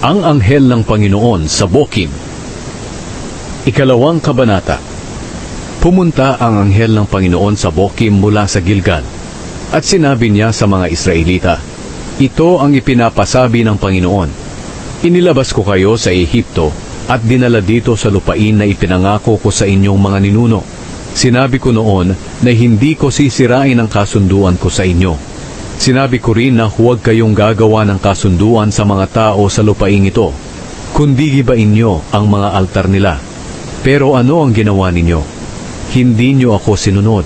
Ang Anghel ng Panginoon sa Bokim Ikalawang Kabanata Pumunta ang Anghel ng Panginoon sa Bokim mula sa Gilgal at sinabi niya sa mga Israelita, Ito ang ipinapasabi ng Panginoon. Inilabas ko kayo sa Ehipto at dinala dito sa lupain na ipinangako ko sa inyong mga ninuno. Sinabi ko noon na hindi ko sisirain ang kasunduan ko sa inyo. Sinabi ko rin na huwag kayong gagawa ng kasunduan sa mga tao sa lupaing ito, kundi gibain nyo ang mga altar nila. Pero ano ang ginawa ninyo? Hindi nyo ako sinunod.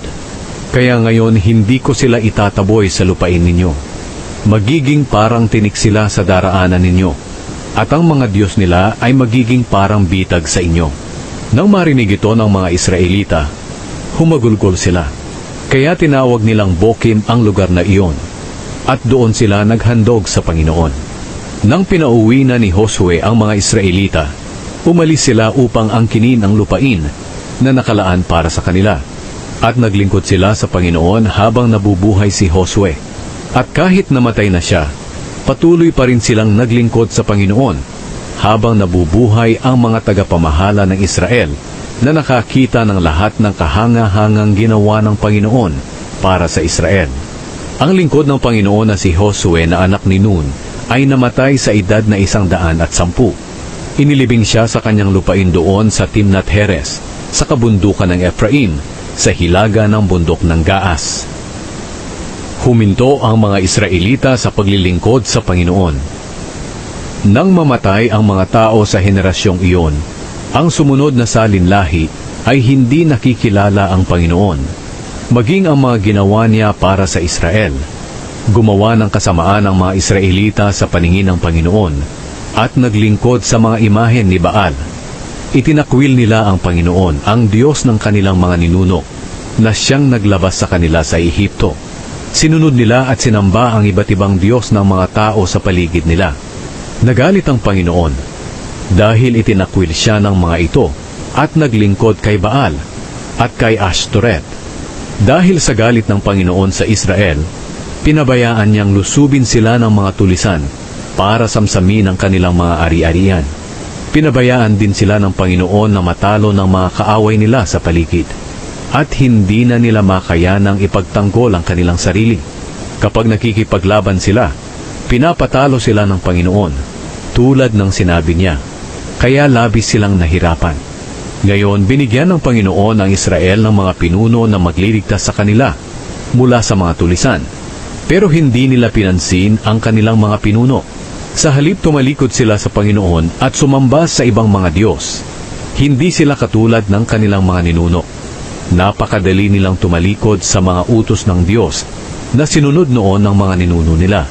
Kaya ngayon hindi ko sila itataboy sa lupain ninyo. Magiging parang tinik sila sa daraanan ninyo. At ang mga Diyos nila ay magiging parang bitag sa inyo. Nang marinig ito ng mga Israelita, humagulgol sila. Kaya tinawag nilang Bokim ang lugar na iyon. At doon sila naghandog sa Panginoon. Nang pinauwi na ni Josue ang mga Israelita, umalis sila upang angkinin ang lupain na nakalaan para sa kanila. At naglingkod sila sa Panginoon habang nabubuhay si Josue. At kahit namatay na siya, patuloy pa rin silang naglingkod sa Panginoon habang nabubuhay ang mga tagapamahala ng Israel na nakakita ng lahat ng kahanga-hangang ginawa ng Panginoon para sa Israel. Ang lingkod ng Panginoon na si Josue na anak ni Nun ay namatay sa edad na isang daan at sampu. Inilibing siya sa kanyang lupain doon sa Timnat Heres, sa kabundukan ng Ephraim, sa hilaga ng bundok ng Gaas. Huminto ang mga Israelita sa paglilingkod sa Panginoon. Nang mamatay ang mga tao sa henerasyong iyon, ang sumunod na salinlahi ay hindi nakikilala ang Panginoon, maging ang mga ginawa niya para sa Israel. Gumawa ng kasamaan ang mga Israelita sa paningin ng Panginoon at naglingkod sa mga imahen ni Baal. Itinakwil nila ang Panginoon, ang Diyos ng kanilang mga ninuno, na siyang naglabas sa kanila sa Ehipto. Sinunod nila at sinamba ang iba't ibang Diyos ng mga tao sa paligid nila. Nagalit ang Panginoon dahil itinakwil siya ng mga ito at naglingkod kay Baal at kay Ashtoreth. Dahil sa galit ng Panginoon sa Israel, pinabayaan niyang lusubin sila ng mga tulisan para samsamin ang kanilang mga ari-arian. Pinabayaan din sila ng Panginoon na matalo ng mga kaaway nila sa paligid at hindi na nila makayanang ipagtanggol ang kanilang sarili. Kapag nakikipaglaban sila, pinapatalo sila ng Panginoon tulad ng sinabi niya. Kaya labis silang nahirapan. Ngayon, binigyan ng Panginoon ang Israel ng mga pinuno na magliligtas sa kanila mula sa mga tulisan. Pero hindi nila pinansin ang kanilang mga pinuno. Sa halip tumalikod sila sa Panginoon at sumamba sa ibang mga Diyos. Hindi sila katulad ng kanilang mga ninuno. Napakadali nilang tumalikod sa mga utos ng Diyos na sinunod noon ng mga ninuno nila.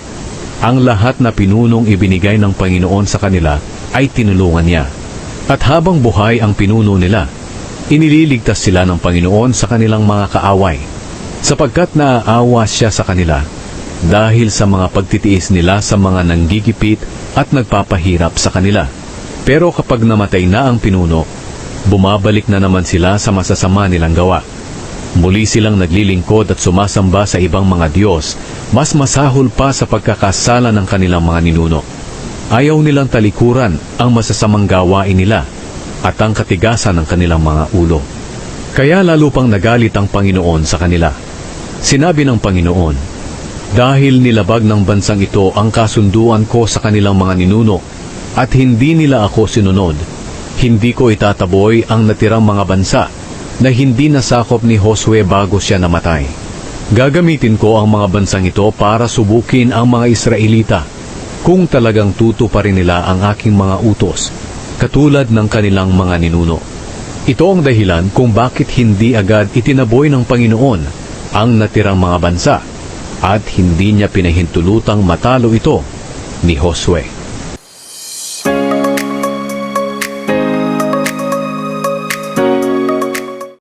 Ang lahat na pinunong ibinigay ng Panginoon sa kanila ay tinulungan niya. At habang buhay ang pinuno nila, inililigtas sila ng Panginoon sa kanilang mga kaaway, sapagkat naaawa siya sa kanila dahil sa mga pagtitiis nila sa mga nanggigipit at nagpapahirap sa kanila. Pero kapag namatay na ang pinuno, bumabalik na naman sila sa masasama nilang gawa. Muli silang naglilingkod at sumasamba sa ibang mga Diyos, mas masahol pa sa pagkakasala ng kanilang mga ninuno. Ayaw nilang talikuran ang masasamang gawain nila at ang katigasan ng kanilang mga ulo. Kaya lalo pang nagalit ang Panginoon sa kanila. Sinabi ng Panginoon, Dahil nilabag ng bansang ito ang kasunduan ko sa kanilang mga ninuno at hindi nila ako sinunod, hindi ko itataboy ang natirang mga bansa na hindi nasakop ni Josue bago siya namatay. Gagamitin ko ang mga bansang ito para subukin ang mga Israelita kung talagang tuto pa rin nila ang aking mga utos, katulad ng kanilang mga ninuno. Ito ang dahilan kung bakit hindi agad itinaboy ng Panginoon ang natirang mga bansa at hindi niya pinahintulutang matalo ito ni Josue.